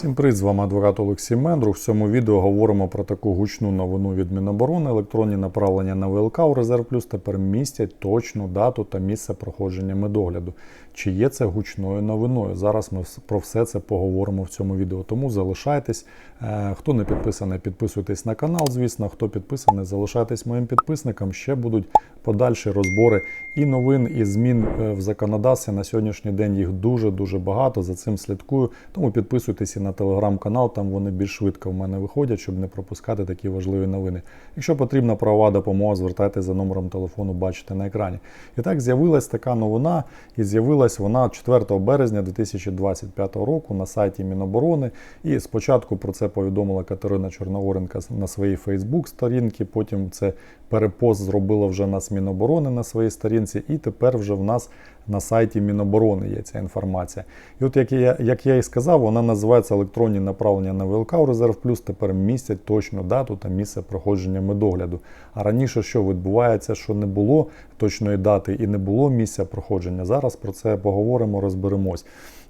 Всім привіт, з вами адвокат Олексій Мендрух. В цьому відео говоримо про таку гучну новину від Міноборони. Електронні направлення на ВЛК у Резерв Плюс тепер містять точну дату та місце проходження медогляду. Чи є це гучною новиною? Зараз ми про все це поговоримо в цьому відео. Тому залишайтесь. Е, Хто не підписаний, підписуйтесь на канал. Звісно, хто підписаний, залишайтесь моїм підписником. Ще будуть подальші розбори і новин, і змін е, в законодавстві. На сьогоднішній день їх дуже дуже багато. За цим слідкую. Тому підписуйтесь і на телеграм-канал. Там вони більш швидко в мене виходять, щоб не пропускати такі важливі новини. Якщо потрібна правова допомога, звертайтеся за номером телефону, бачите на екрані. І так з'явилась така новина, і з'явилась вона 4 березня 2025 року на сайті Міноборони. І спочатку про це повідомила Катерина Чорногоренка на своїй Фейсбук-сторінці. Потім це перепост зробила вже нас Міноборони на своїй сторінці, і тепер вже в нас на сайті Міноборони є ця інформація. І от як я, як я і сказав, вона називається електронні направлення на ВЛК у Резерв Плюс. Тепер містять точну дату та місце проходження медогляду. А раніше що відбувається, що не було точної дати і не було місця проходження. Зараз про це поговоримо, розберемось.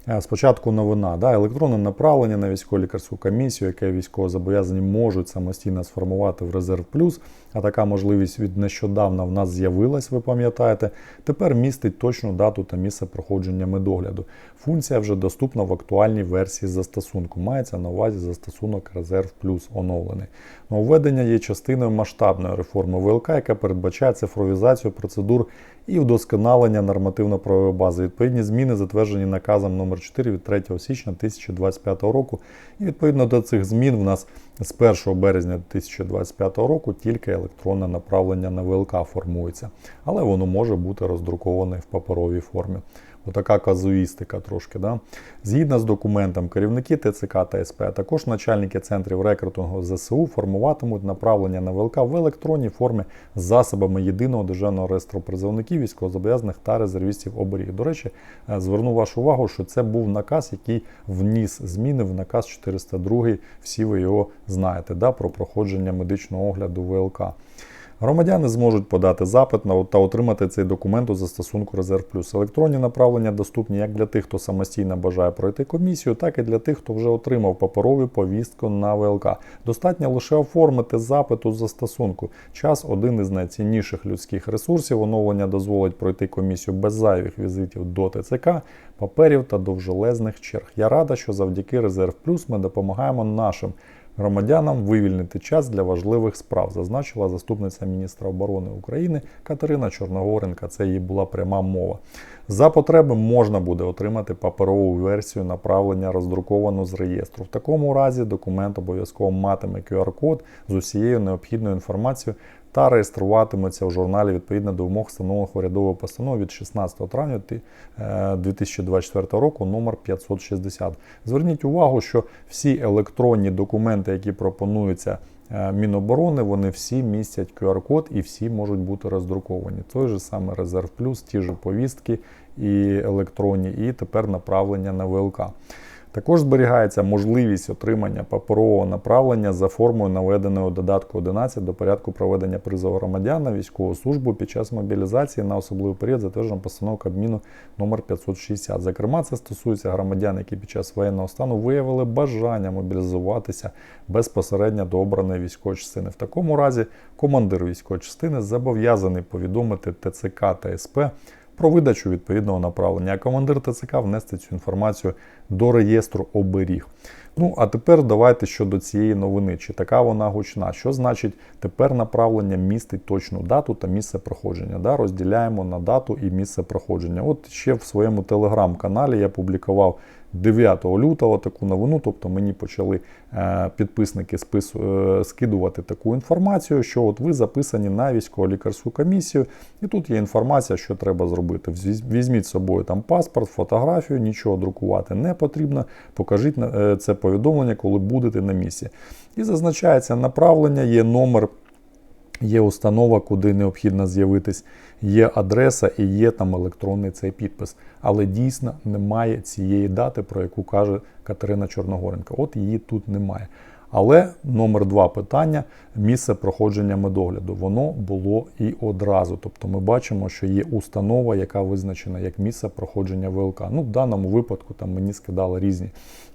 Е, Спочатку новина, да, електронне направлення на військово-лікарську комісію, яке військовозобов'язані можуть самостійно сформувати в резерв плюс. А така можливість від нещодавна в нас з'явилась, ви пам'ятаєте. Тепер містить точну дату та місце проходження медогляду. Функція вже доступна в актуальній версії застосунку. Мається на увазі застосунок Резерв Плюс оновлений. Нововведення є частиною масштабної реформи ВЛК, яка передбачає цифровізацію процедур і вдосконалення нормативно-правової бази. Відповідні зміни затверджені наказом номер 4 від 3 січня 2025 року. І відповідно до цих змін в нас з 1 березня 2025 року тільки електронне направлення на ВЛК формується, але воно може бути роздруковане в паперовій формі. Отака казуїстика трошки. Да? Згідно з документом, керівники ТЦК та СП, а також начальники центрів рекрутингу ЗСУ формуватимуть направлення на ВЛК в електронній формі з засобами єдиного державного реєстру призовників, військовозобов'язаних та резервістів оберіг. До речі, е, зверну вашу увагу, що це був наказ, який вніс зміни в наказ 402. Всі ви його знаєте, да, про проходження медичного огляду ВЛК. Громадяни зможуть подати запит на та отримати цей документ у застосунку Резерв Плюс. Електронні направлення доступні як для тих, хто самостійно бажає пройти комісію, так і для тих, хто вже отримав паперову повістку на ВЛК. Достатньо лише оформити запит у застосунку. Час один із найцінніших людських ресурсів. Оновлення дозволить пройти комісію без зайвих візитів до ТЦК, паперів та довжелезних черг. Я рада, що завдяки Резерв Плюс ми допомагаємо нашим громадянам вивільнити час для важливих справ, зазначила заступниця міністра оборони України Катерина Чорногоренка. Це її була пряма мова. За потреби можна буде отримати паперову версію направлення, роздруковану з реєстру. В такому разі документ обов'язково матиме QR-код з усією необхідною інформацією та реєструватиметься в журналі відповідно до вимог встановлених урядовою постановою від 16 травня 2024 року номер 560. Зверніть увагу, що всі електронні документи, які пропонуються е, Міноборони, вони всі містять QR-код і всі можуть бути роздруковані. Той же саме Резерв Плюс, ті ж повістки і електронні, і тепер направлення на ВЛК. Також зберігається можливість отримання паперового направлення за формою наведеної у додатку 11 до порядку проведення призову громадян на військову службу під час мобілізації на особливий період затверджено постанову Кабміну номер 560. Зокрема, це стосується громадян, які під час воєнного стану виявили бажання мобілізуватися безпосередньо до обраної військової частини. В такому разі командир військової частини зобов'язаний повідомити ТЦК та СП про видачу відповідного направлення, а командир ТЦК внести цю інформацію до реєстру оберіг. Ну, а тепер давайте щодо цієї новини, чи така вона гучна. Що значить тепер направлення містить точну дату та місце проходження? Да? Розділяємо на дату і місце проходження. От ще в своєму телеграм-каналі я публікував 9 лютого таку новину, тобто мені почали е, підписники спису, е, скидувати таку інформацію, що от ви записані на військово-лікарську комісію, і тут є інформація, що треба зробити. Візьміть з собою там паспорт, фотографію, нічого друкувати не потрібно. Покажіть е, це повідомлення, коли будете на місці. І зазначається направлення, є номер. Є установа, куди необхідно з'явитись, є адреса і є там електронний цей підпис. Але дійсно немає цієї дати, про яку каже Катерина Чорногоренко. От її тут немає. Але номер два питання місце проходження медогляду. Воно було і одразу. Тобто ми бачимо, що є установа, яка визначена як місце проходження ВЛК. Ну, в даному випадку там мені скидали різні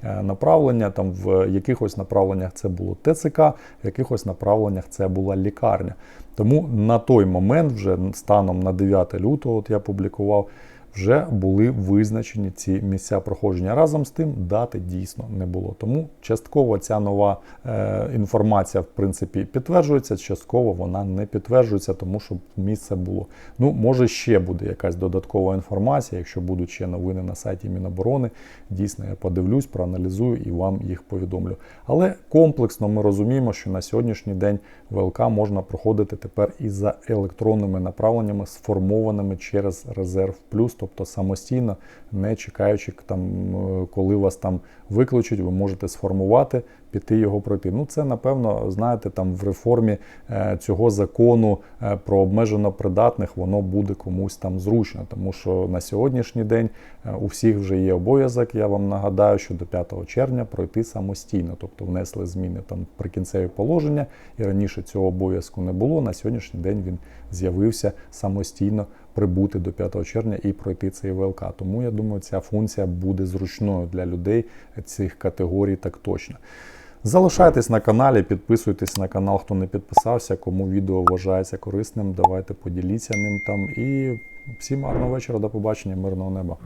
е, направлення. Там в якихось направленнях це було ТЦК, в якихось направленнях це була лікарня. Тому на той момент, вже станом на 9 лютого, от я публікував, вже були визначені ці місця проходження. Разом з тим дати дійсно не було. Тому частково ця нова е, інформація, в принципі, підтверджується, частково вона не підтверджується, тому що місце було. Ну, може, ще буде якась додаткова інформація, якщо будуть ще новини на сайті Міноборони. Дійсно, я подивлюсь, проаналізую і вам їх повідомлю. Але комплексно ми розуміємо, що на сьогоднішній день ВЛК можна проходити тепер і за електронними направленнями, сформованими через резерв плюс, тобто самостійно, не чекаючи там, е, коли вас там викличуть, ви можете сформувати, піти його пройти. Ну, це напевно, знаєте, там в реформі е, цього закону е, про обмежено придатних воно буде комусь там зручно, тому що на сьогоднішній день е, у всіх вже є обов'язок. Я вам нагадаю, що до 5 червня пройти самостійно, тобто внесли зміни там в прикінцеві положення, і раніше цього обов'язку не було. На сьогоднішній день він з'явився самостійно прибути до 5 червня і пройти цей ВЛК. Тому я думаю, ця функція буде зручною для людей цих категорій так точно. Залишайтесь на каналі, підписуйтесь на канал, хто не підписався, кому відео вважається корисним. Давайте поділіться ним там. І всім гарного вечора, до побачення, мирного неба.